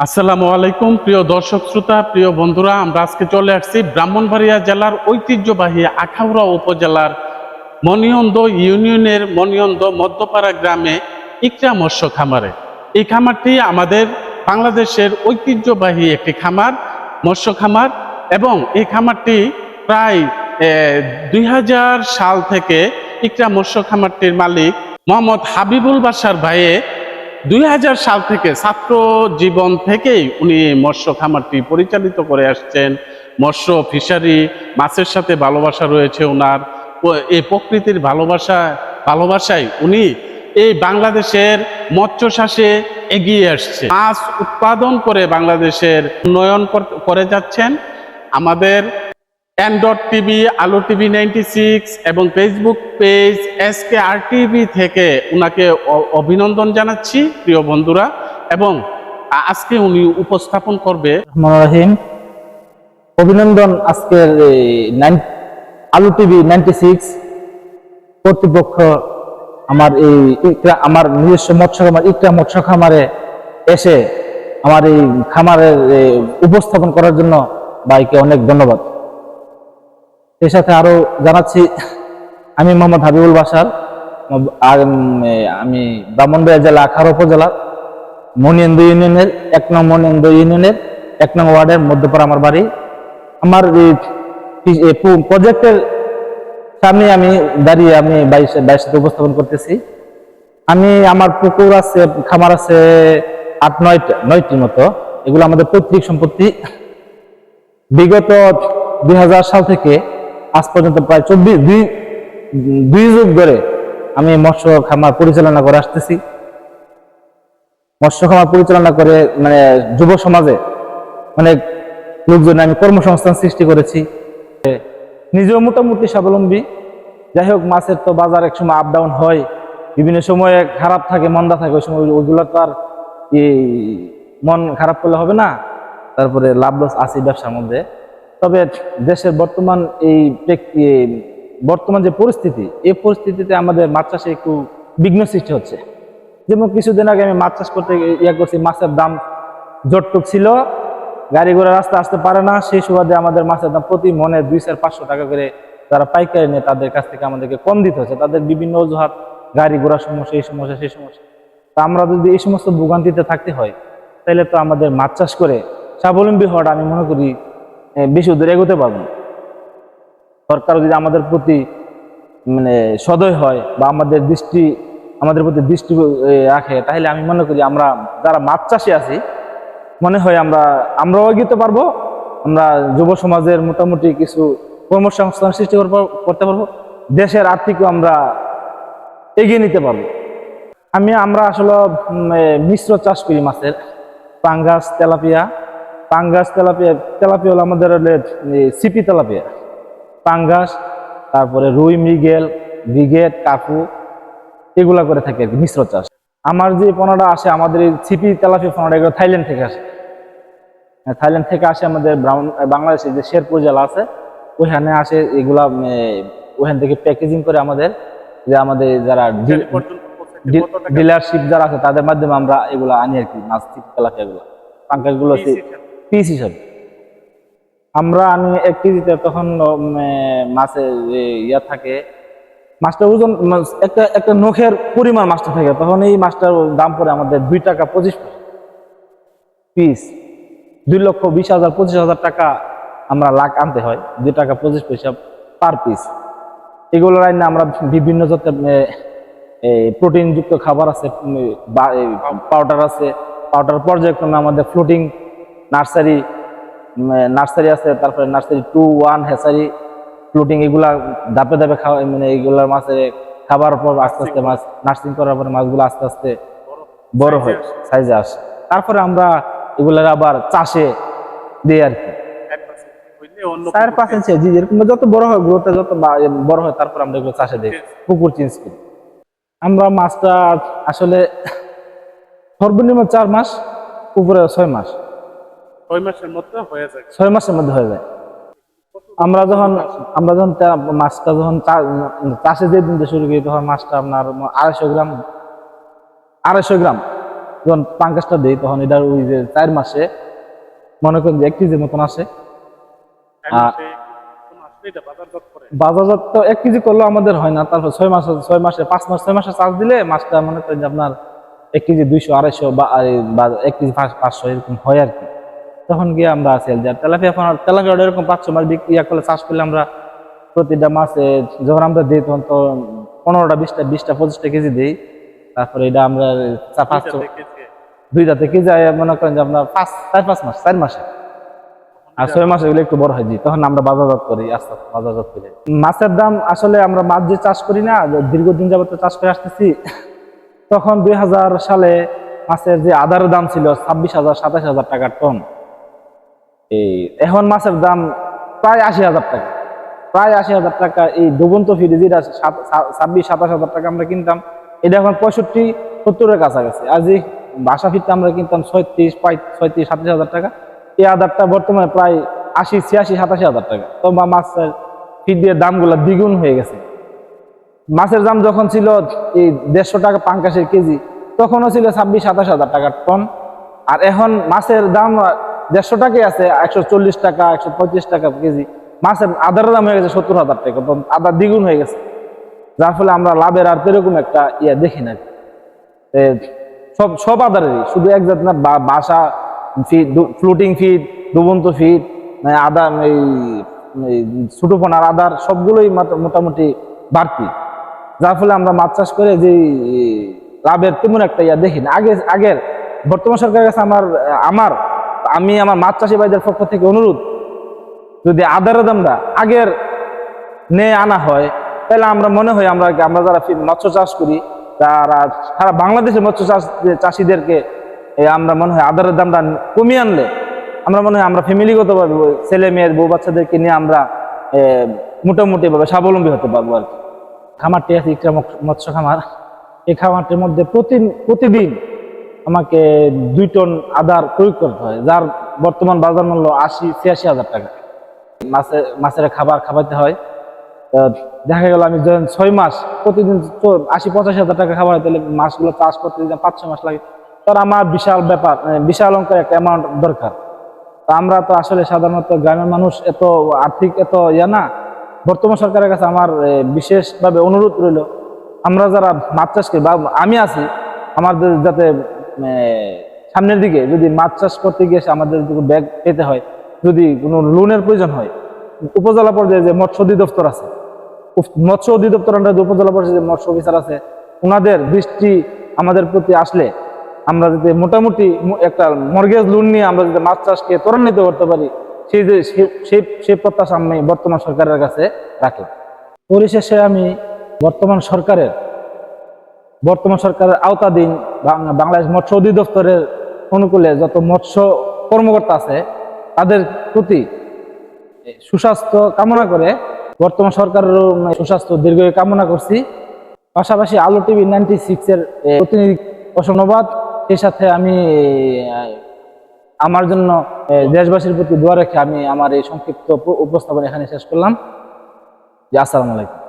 আসসালামু আলাইকুম, প্রিয় দর্শক শ্রোতা, প্রিয় বন্ধুরা, আমরা আজকে চলে আসছি ব্রাহ্মণবাড়িয়া জেলার ঐতিহ্যবাহী আখাউড়া উপজেলার মনিয়ন্দ ইউনিয়নের মনিয়ন্দ মধ্যপাড়া গ্রামে ইকরা মৎস্য খামারে। এই খামারটি আমাদের বাংলাদেশের ঐতিহ্যবাহী একটি খামার, মৎস্য খামার, এবং এই খামারটি প্রায় দুই হাজার সাল থেকে ইকরা মৎস্য খামারটির মালিক মোহাম্মদ হাবিবুল বাসার ভাইয়ে দুই হাজার সাল থেকে ছাত্র জীবন থেকেই উনি মৎস্য খামারটি পরিচালিত করে আসছেন। মৎস্য ফিশারি, মাছের সাথে ভালোবাসা রয়েছে ওনার এই প্রকৃতির ভালোবাসা ভালোবাসায় উনি এই বাংলাদেশের মৎস্য চাষে এগিয়ে আসছে। মাছ উৎপাদন করে বাংলাদেশের উন্নয়ন করে যাচ্ছেন। আমাদের android TV Alo TV ninety six এবং Facebook page S K R TV থেকে উনাকে অ- অভিনন্দন জানাচ্ছি, প্রিয় বন্ধুরা। এবং আজকে উনি উপস্থাপন করবে রহিম। অভিনন্দন আজকের আলু টিভি নাইনটি সিক্স কর্তৃপক্ষ আমার এই ইকরা, আমার নিজস্ব মৎস্য খামার ইকরা মৎস্য খামারে এসে আমার এই খামারের উপস্থাপন করার জন্য ভাইকে অনেক ধন্যবাদ। এর সাথে আরও জানাচ্ছি, আমি মোহাম্মদ হাবিবুল বাসার আমি ব্রাহ্মণবাড়িয়া জেলা আখার উপজেলার মনিন্দ ইউনিয়নের, এক নং মনিন্দ ইউনিয়নের, এক নং ওয়ার্ডের মধ্যপাড়া আমার বাড়ি। আমার প্রজেক্টের সামনে আমি দাঁড়িয়ে আমি বাইশ বাইশ সাথে উপস্থাপন করতেছি। আমি, আমার পুকুর আছে, খামার আছে আট, নয়টা নয়টির মতো। এগুলো আমাদের পৈতৃক সম্পত্তি। বিগত দুই হাজার সাল থেকে আজ পর্যন্ত প্রায় চব্বিশ দুই দুই যুগ ধরে আমি মৎস্য খামার পরিচালনা করে আসতেছি। মৎস্য খামার পরিচালনা করে মানে যুব সমাজে অনেক লোকজন, আমি কর্মসংস্থান সৃষ্টি করেছি। নিজেও মোটামুটি স্বাবলম্বী। যাই হোক, মাছের তো বাজার এক সময় আপ ডাউন হয়। বিভিন্ন সময়ে খারাপ থাকে, মন্দা থাকে, ওই সময় ওইগুলো তো আর মন খারাপ করলে হবে না। তারপরে লাভ লস আছে ব্যবসার মধ্যে। তবে দেশের বর্তমান এই বর্তমান যে পরিস্থিতি, এই পরিস্থিতিতে আমাদের মাছ চাষে একটু বিঘ্ন সৃষ্টি হচ্ছে। যেমন কিছুদিন আগে আমি মাছ চাষ করতে ইয়ে করছি, মাছের দাম জটটুক ছিল, গাড়ি ঘোড়া রাস্তা আসতে পারে না, সেই সুবাদে আমাদের মাছের দাম প্রতি মনে দুই চার পাঁচশো টাকা করে তারা পাইকারি নিয়ে তাদের কাছ থেকে আমাদেরকে কম দিতে হচ্ছে। তাদের বিভিন্ন অজুহাত, গাড়ি ঘোড়ার সমস্যা, এই সমস্যা, সেই সমস্যা। তা আমরা যদি এই সমস্ত ভোগান্তিতে থাকতে হয়, তাহলে তো আমাদের মাছ চাষ করে স্বাবলম্বী হওয়াটা আমি মনে করি বেশি দূরে এগোতে পারব না। সরকার যদি আমাদের প্রতি মানে সদয় হয় বা আমাদের দৃষ্টি, আমাদের প্রতি দৃষ্টি রাখে, তাহলে আমি মনে করি আমরা যারা মাছ চাষে আছি, মনে হয় আমরা, আমরাও এগিয়ে পারব, আমরা যুব সমাজের মোটামুটি কিছু কর্মসংস্থান সৃষ্টি করতে পারব, দেশের আর্থিকও আমরা এগিয়ে নিতে পারব। আমি, আমরা আসলে মিশ্র চাষ করি মাছের, পাঙ্গাস, তেলাপিয়া পাঙ্গাস তেলাপিয়া তেলাপিয়া হলো আমাদের সিপি তেলাপিয়া। পাঙ্গাস তারপরে রুই মৃগেল ব্রিগেড কাকু এগুলা করে থাকে আর কি মিশ্র চাষ। আমার যে পণ্যটা আসে আমাদের এই ছিপি তেলাপি পণ্যটা এগুলো থাইল্যান্ড থেকে আসে। হ্যাঁ, থাইল্যান্ড থেকে আসে আমাদের ব্রাউন বাংলাদেশে যে শেরপুর জেলা আছে ওইখানে আসে এগুলা ওইখান থেকে প্যাকেজিং করে আমাদের যে আমাদের যারা ডিলারশিপ যারা আছে তাদের মাধ্যমে আমরা এগুলা আনি আর কি মাছ ছিপি তেলাপি এগুলো পিস হিসাবে। আমরা আমি এক কেজিতে তখন যে ইয়া থাকে মাছটার ওজন মাছ- একটা একটা নখের পরিমাণ মাছটা থাকে তখন এই মাছটার দাম পড়ে আমাদের দুই টাকা পঁচিশ পিস দুই লক্ষ বিশ হাজার পঁচিশ হাজার টাকা আমরা লাখ আনতে হয় দুই টাকা পঁচিশ পয়সা পার পিস। এগুলো রান্না আমরা বিভিন্ন জাতের প্রোটিন যুক্ত খাবার আছে পাউডার। আছে পাউডার পর্যায়ক্রমে আমাদের ফ্লোটিং নার্সারি নার্সারি আছে তারপরে নার্সারি টু ওয়ান হেসারি ফ্লোটিং এগুলা ধাপে ধাপে খাওয়া মানে এইগুলার মাছের খাবার পর আস্তে আস্তে মাছ। নার্সিং করার পরে মাছগুলো আস্তে আস্তে বড় হয় সাইজে আসে। তারপরে আমরা এগুলার আবার চাষে দিই আর কি। চার পাঁচ ইঞ্চি জি এরকম যত বড় হয় যত বড় হয় তারপর আমরা এগুলো চাষে দিই। পুকুর চেঞ্জ করি। আমরা মাছটা আসলে সর্বনিম্ন চার মাস উপরে ছয় মাস। ছয় মাসের মধ্যে হয়ে যায়। ছয় মাসের মধ্যে হয়ে যায়। আমরা যখন আমরা যখন মাছটা যখন চাষে যে দিনতে শুরু করি তখন মাছটা আপনার আড়াইশো গ্রাম আড়াইশো গ্রাম যখন পাঙ্কাসটা দিই তখন এটার ওই যে চার মাসে মনে করেন যে এক কেজির মতন আসে। বাজারজাত তো এক কেজি করলেও আমাদের হয় না। তারপর ছয় মাস ছয় মাসে পাঁচ মাস ছয় মাসে চার্জ দিলে মাছটা মনে করেন যে আপনার এক কেজি দুইশো আড়াইশো বা এক কেজি পাঁচশো এরকম হয় আর কি। তখন গিয়ে আমরা সেল যাই তেলাপিয়া এখন তেলাপিয়া এরকম পাঁচশো মাছ বিক্রি করলে চাষ করলে আমরা প্রতিটা মাসে যখন আমরা দিই তখন তো পনেরোটা বিশটা বিশটা পঁচিশটা কেজি দিই। তারপরে এটা আমরা পাঁচশো দুইটা থেকে যায় মনে করেন যে আপনার পাঁচ চার পাঁচ মাস চার মাসে। আর ছয় মাসে এগুলো একটু বড় হয় জি তখন আমরা বাজারজাত করি আস্তে আস্তে বাজারজাত করি। মাছের দাম আসলে আমরা মাছ যে চাষ করি না দীর্ঘদিন যাবত চাষ করে আসতেছি তখন দুই হাজার সালে মাছের যে আদারের দাম ছিল ছাব্বিশ হাজার সাতাশ হাজার টাকার টন। এই, এখন মাছের দাম প্রায় আশি হাজার টাকা। প্রায় আশি হাজার টাকা এই ডুবন্ত ফিরে যেটা সাত- সা- ছাব্বিশ, সাতাশ হাজার টাকা আমরা কিনতাম, এটা এখন পঁয়ষট্টি সত্তরের কাছাকাছি। আজ বাসা ফিরতে আমরা কিনতাম ছয়ত্রিশ পঁয় ছয়ত্রিশ, সাতাশ হাজার টাকা, এই আদারটা বর্তমানে প্রায় আশি, ছিয়াশি, সাতাশি হাজার টাকা। তো মাছের দিয়ে দামগুলো দ্বিগুণ হয়ে গেছে। মাছের দাম যখন ছিল এই দেড়শো টাকা পাঙ্কাশের কেজি, তখনও ছিল ছাব্বিশ, সাতাশ হাজার টাকার টন আর এখন মাছের দাম দেড়শো টাকাই আছে, একশো চল্লিশ টাকা, একশো পঁয়ত্রিশ টাকা কেজি। মাছের আদারের দাম হয়ে গেছে সত্তর হাজার টাকা আদার দ্বিগুণ হয়ে গেছে। যার ফলে আমরা লাভের আর এরকম একটা ইয়া দেখি না। সব সব আদারেরই, শুধু এক জাত না বাসা ফিড ফ্লুটিং ফিড ডুবন্ত ফিড আদা, এই এই ছোটো পোনার আদার, সবগুলোই মোটামুটি বাড়তি। যার ফলে আমরা মাছ চাষ করে যে লাভের তেমন একটা ইয়া দেখি না। আগে, আগের, বর্তমান সরকারের কাছে আমার আমার আমি আমার মাছ চাষি ভাইদের পক্ষ থেকে অনুরোধ যদি আদারের দামটা আগের নিয়ে আনা হয় তাহলে আমরা মনে হয় আমরা আমরা যারা মৎস্য চাষ করি তারা সারা বাংলাদেশের মৎস্য চাষ চাষিদেরকে আমরা মনে হয় আদারের দামটা কমিয়ে আনলে আমরা মনে হয় আমরা ফ্যামিলিগতভাবে ছেলে মেয়ের বউ বাচ্চাদেরকে নিয়ে আমরা এ, মোটামুটি ভাবে স্বাবলম্বী হতে পারব আর কি। খামারটি আছে ইকরা মৎস্য- খামার। এই খামারটির মধ্যে প্রতি প্রতিদিন আমাকে দুই টন আদার প্রয়োগ করতে হয়, যার বর্তমান বাজার মূল্য আশি, ছিয়াশি হাজার টাকা। মাছের মাছের খাবার খাওয়াতে হয়। দেখা গেল আমি যখন ছয় মাস প্রতিদিন আশি, পঁচাশি হাজার টাকা খাবার তাহলে মাছগুলো চাষ করতে যদি পাঁচ, ছয় মাস লাগে তার আমার বিশাল ব্যাপার বিশাল অঙ্কের একটা অ্যামাউন্ট দরকার। তা আমরা তো আসলে সাধারণত গ্রামের মানুষ এত আর্থিক এত ইয়া না। বর্তমান সরকারের কাছে আমার বিশেষভাবে অনুরোধ রইল, আমরা যারা মাছ চাষ করি বা আমি আছি, আমাদের যাতে সামনের দিকে যদি মাছ চাষ করতে গিয়ে আমাদের ব্যাগ পেতে হয়, যদি কোনো লোনের প্রয়োজন হয়, উপজেলা পর্যায়ে যে মৎস্য অধিদপ্তর আছে মৎস্য অধিদপ্তর যে উপজেলা পর্যায়ে যে মৎস্য অফিসার আছে ওনাদের দৃষ্টি আমাদের প্রতি আসলে আমরা যদি মোটামুটি একটা মর্গেজ লোন নিয়ে আমরা যদি মাছ চাষকে ত্বরান্বিত করতে পারি, সেই যে সেই সেই প্রত্যাশা আমি বর্তমান সরকারের কাছে রাখি। পরিশেষে আমি বর্তমান সরকারের বর্তমান সরকারের আওতাধীন বাংলাদেশ মৎস্য অধিদপ্তরের অনুকূলে যত মৎস্য কর্মকর্তা আছে, তাদের প্রতি সুস্বাস্থ্য কামনা করে বর্তমান সরকারেরও সুস্বাস্থ্য দীর্ঘ কামনা করছি। পাশাপাশি আলো টিভি নাইনটি সিক্স এর প্রতিনিধি ধন্যবাদ সেই সাথে আমি আমার জন্য দেশবাসীর প্রতি দোয়া রেখে আমি আমার এই সংক্ষিপ্ত উপস্থাপন এখানে শেষ করলাম। যে আসসালামু আলাইকুম।